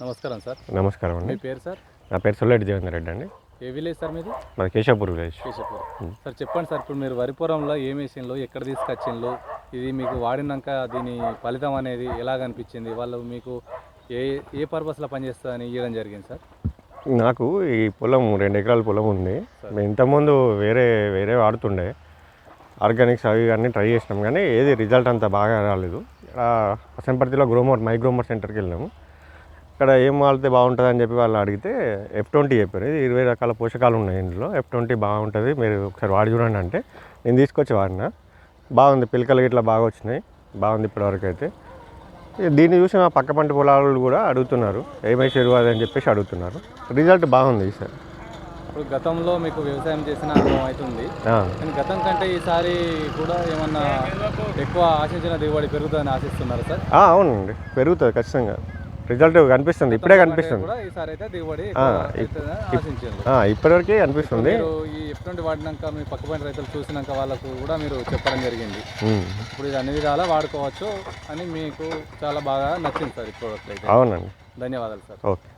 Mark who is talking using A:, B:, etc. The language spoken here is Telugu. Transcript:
A: నమస్కారం సార్.
B: నమస్కారం
A: మీ
B: అండి
A: పేరు సార్?
B: నా పేరు సొల్లెడ్డి దేవేందర్ రెడ్డి అండి.
A: ఏ విలేజ్ సార్ మీది?
B: మాది కేశవపూర్ విలేజ్.
A: కేశపురం సార్ చెప్పండి సార్ ఇప్పుడు మీరు వరి పొలంలో ఏ మెషిన్లో ఎక్కడ తీసుకొచ్చిండ్రు? ఇది మీకు వాడినాక దీని ఫలితం అనేది ఎలాగ అనిపించింది? వాళ్ళు మీకు ఏ ఏ పర్పస్లో పనిచేస్తుందని ఇవ్వడం జరిగింది సార్?
B: నాకు ఈ పొలం రెండు ఎకరాల పొలం ఉంది. ఇంతకుముందు వేరే వేరే వాడుతుండే. ఆర్గానిక్స్ అవి అన్నీ ట్రై చేసినాం కానీ ఏది రిజల్ట్ అంత బాగా రాలేదు. అసంపర్తిలో గ్రోమోర్ మై గ్రోమోర్ సెంటర్కి వెళ్ళాము ఇక్కడ ఏం వాడితే బాగుంటుంది అని చెప్పి వాళ్ళు అడిగితే ఎఫ్ ట్వంటీ చెప్పారు. ఇది ఇరవై రకాల పోషకాలు ఉన్నాయి ఇందులో. ఎఫ్ ట్వంటీ బాగుంటుంది. మీరు ఒకసారి వాడి చూడండి అంటే నేను తీసుకొచ్చి వాడినా. బాగుంది. పిలకలు ఇట్లా బాగా వచ్చినాయి. బాగుంది ఇప్పటివరకు అయితే. దీన్ని చూసి మా పక్క పంట పొలాలు కూడా అడుగుతున్నారు. ఏమేసారు అది అని చెప్పేసి అడుగుతున్నారు. రిజల్ట్ బాగుంది ఈసారి
A: ఇప్పుడు గతంలో మీకు వ్యవసాయం చేసిన అనుభవం అవుతుంది గతం కంటే ఈసారి కూడా ఏమన్నా ఎక్కువ ఆశించిన దిగుబడి పెరుగుతుందని ఆశిస్తున్నారు సార్?
B: అవునండి. పెరుగుతుంది ఖచ్చితంగా. రిజల్ట్ కనిపిస్తుంది. ఇప్పుడే కనిపిస్తుంది. ఇప్పటివరకే
A: ఈ ఎఫ్ట్వంటీ వాడినాక మీ పక్క పైన రైతులు చూసినాక వాళ్ళకు కూడా మీరు చెప్పడం జరిగింది. ఇప్పుడు ఇది అన్ని విధాలా వాడుకోవచ్చు అని మీకు చాలా బాగా నచ్చింది సార్ అయితే.
B: అవునండి.
A: ధన్యవాదాలు సార్.
B: ఓకే.